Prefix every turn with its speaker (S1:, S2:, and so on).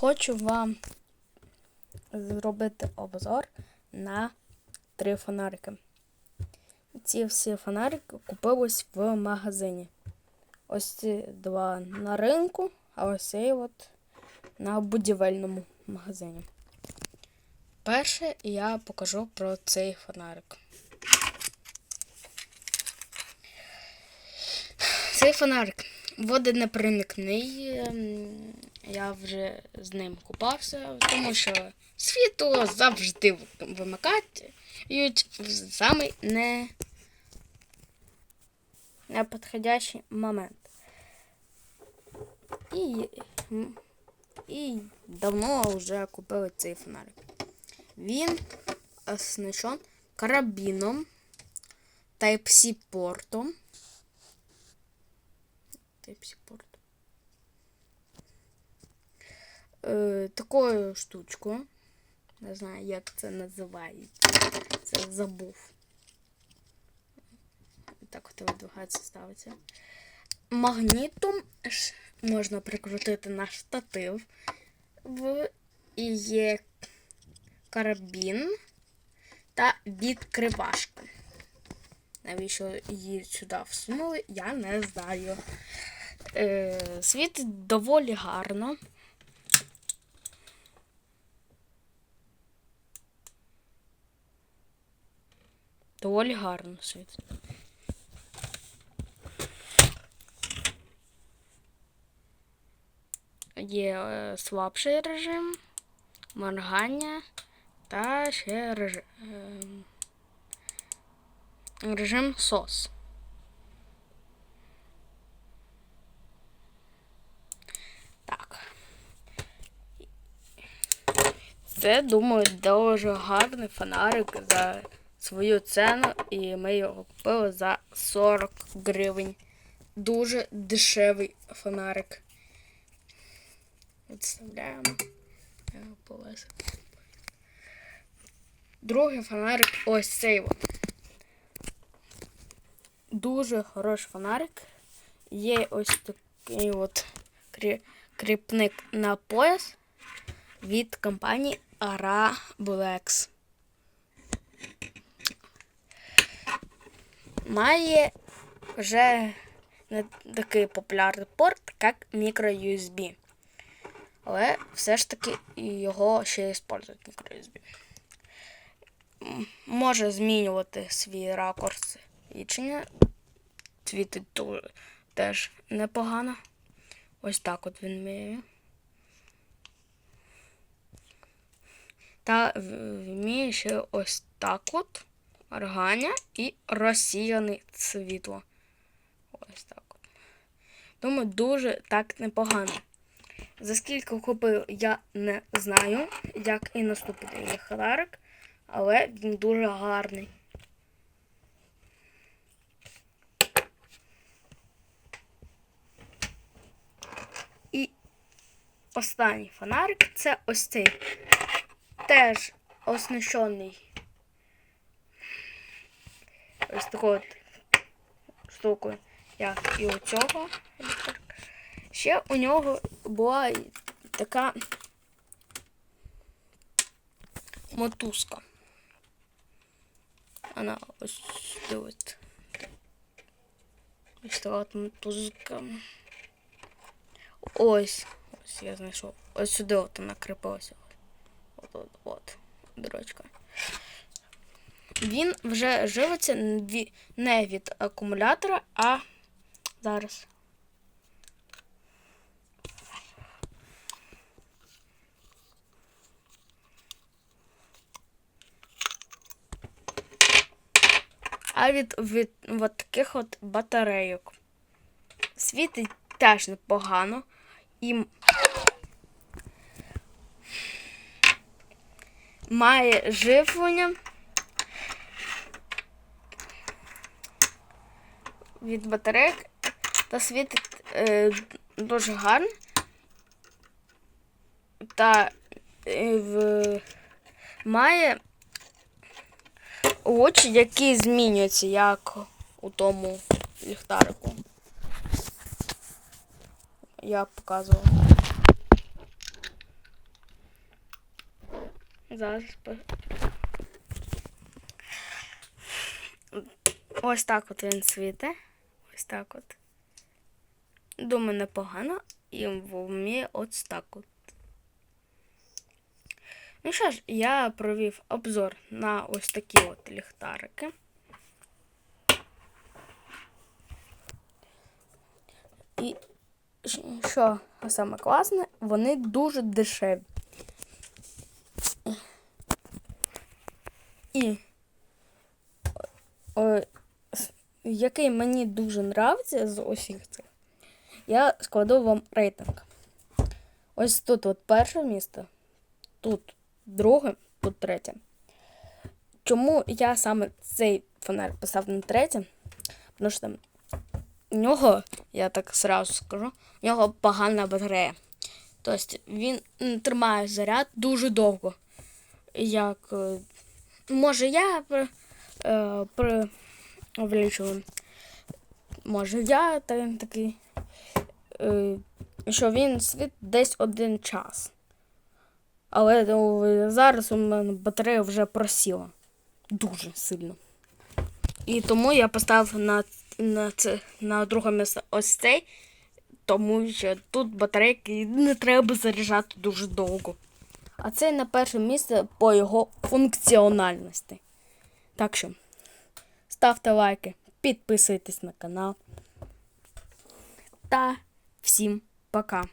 S1: хочу вам зробити обзор на три фонарики. Ці всі фонарики купились в магазині. Ось ці два на ринку, а ось цей от на будівельному магазині. Перше я покажу про цей фонарик. Цей фонарик водонепроникний. Я вже з ним купався, тому що світло завжди вимикають в самий не неподходящий момент. І, і давно вже купили цей фонарик. Він оснащен карабіном Type-C портом. Type-C порт. Е, такою штучкою. Не знаю, як це називається. Це забув. Так от видвигається, ставиться. Магнітом можна прикрутити на штатив. В і є карабін та відкривашка. Навіщо її сюди всунули, я не знаю. Е, світить доволі гарно. Доволі гарно світить. Є е, слабший режим, моргання та ще режим, режим SOS. Так. Це, думаю, дуже гарний фонарик за свою ціну, і ми його купили за 40 гривень. Дуже дешевий фонарик. Відставляємо. Другий фонарик ось цей от. Дуже хороший фонарик. Є ось такий от кріпник на пояс від компанії Arablex. Має вже не такий популярний порт, як microUSB. Але все ж таки його ще використовують microUSB. М, Може змінювати свій ракурс свічення. Світить теж непогано. Ось так от він вміє. Та вміє ще ось так от моргання і розсіяне світло. Ось так. Думаю, дуже так непогано. За скільки купив, я не знаю, як і наступний ліхтарик, але він дуже гарний. І останній фонарик це ось цей. Теж оснащений ось такою от штукою, як і у цього ліхтарика. Ще у нього була така мотузка. Вона ось от. Ось така от мотузка. Ось. Ось я знайшов. Ось сюди от вона кріпилася. От, от, от, дорочка. Він вже живиться не від акумулятора, а зараз. А від, від от таких от батарейок. Світить теж непогано. І має живлення від батарейок та світить е, дуже гарно. Та е, в, має очі, які змінюються, як у тому ліхтарику. Я показував. Зараз. Ось так от він світе. Ось так от. Думаю, непогано. І вміє ось так от. Ну що ж, я провів обзор на ось такі от ліхтарики. І що саме класне, вони дуже дешеві. І який мені дуже нравиться з усіх цих, я складу вам рейтинг. Ось тут от перше місце, тут друге, тут третє. Чому я саме цей фонарь поставив на третє? Тому що у нього, я так сразу скажу, у нього погана батарея. Тобто він тримає заряд дуже довго. Як, е, може, я при, е, при увеличую. Може, я та- такий, е, що він світ десь один час. Але ну, зараз у мене батарея вже просіла. Дуже сильно. І тому я поставив на, на, це, на друге місце ось цей, тому що тут батарейки не треба заряджати дуже довго. А це на перше місце по його функціональності. Так що ставте лайки, підписуйтесь на канал. Та всім пока!